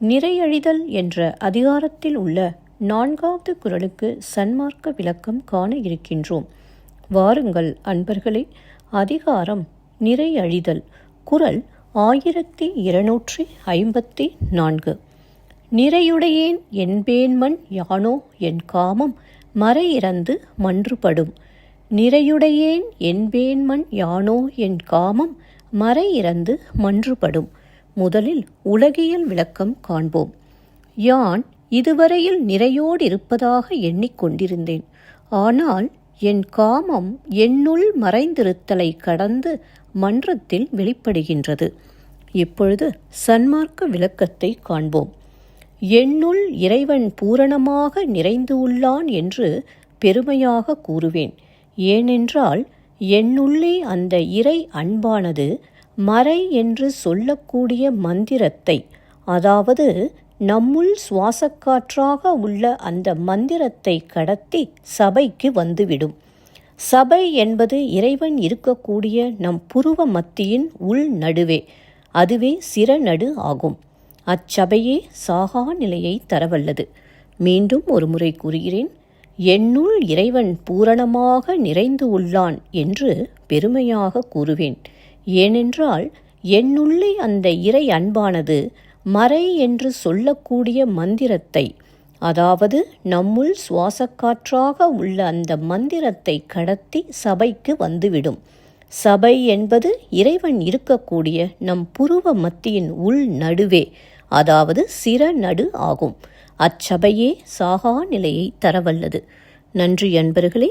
நிறையழிதல் என்ற அதிகாரத்தில் உள்ள நான்காவது குரலுக்கு சன்மார்க்க விளக்கம் காண இருக்கின்றோம். வாருங்கள் அன்பர்களே அதிகாரம் நிறையழிதல் குரல் ஆயிரத்தி இருநூற்றி ஐம்பத்தி நான்கு. நிறையுடையேன் என்பேன்மண் யானோ என் காமம் மறையிறந்து மன்றுபடும். நிறையுடையேன் என்பேன்மண் யானோ என் காமம் மறையிறந்து மன்றுபடும். முதலில் உலகியல் விளக்கம் காண்போம். யான் இதுவரையில் நிறையோடு இருப்பதாக எண்ணிக்கொண்டிருந்தேன். ஆனால் என் காமம் என்னுள் மறைந்திருத்தலை கடந்து மன்றத்தில் வெளிப்படுகின்றது. இப்பொழுது சன்மார்க்க விளக்கத்தை காண்போம். என்னுள் இறைவன் பூரணமாக நிறைந்து உள்ளான் என்று பெருமையாக கூறுவேன். ஏனென்றால் என்னுள்ளே அந்த இறை அன்பானது மறை என்று சொல்லக்கூடிய மந்திரத்தை அதாவது நம்முள் சுவாசக்காற்றாக உள்ள அந்த மந்திரத்தை கடத்தி சபைக்கு வந்துவிடும். சபை என்பது இறைவன் இருக்கக்கூடிய நம் புருவ மத்தியின் உள் நடுவே அதுவே சிறநடு ஆகும். அச்சபையே சாகா நிலையை தரவல்லது. மீண்டும் ஒரு முறை கூறுகிறேன் என்னுள் இறைவன் பூரணமாக நிறைந்து உள்ளான் என்று பெருமையாக கூறுவேன். ஏனென்றால் என்னுள்ளே அந்த இறை அன்பானது மறை என்று சொல்லக்கூடிய மந்திரத்தை அதாவது நம்முள் சுவாசக்காற்றாக உள்ள அந்த மந்திரத்தை கடத்தி சபைக்கு வந்துவிடும். சபை என்பது இறைவன் இருக்கக்கூடிய நம் புருவ மத்தியின் உள் நடுவே அதாவது சிற நடு ஆகும். அச்சபையே சாகா நிலையை தரவல்லது. நன்றி அன்பர்களே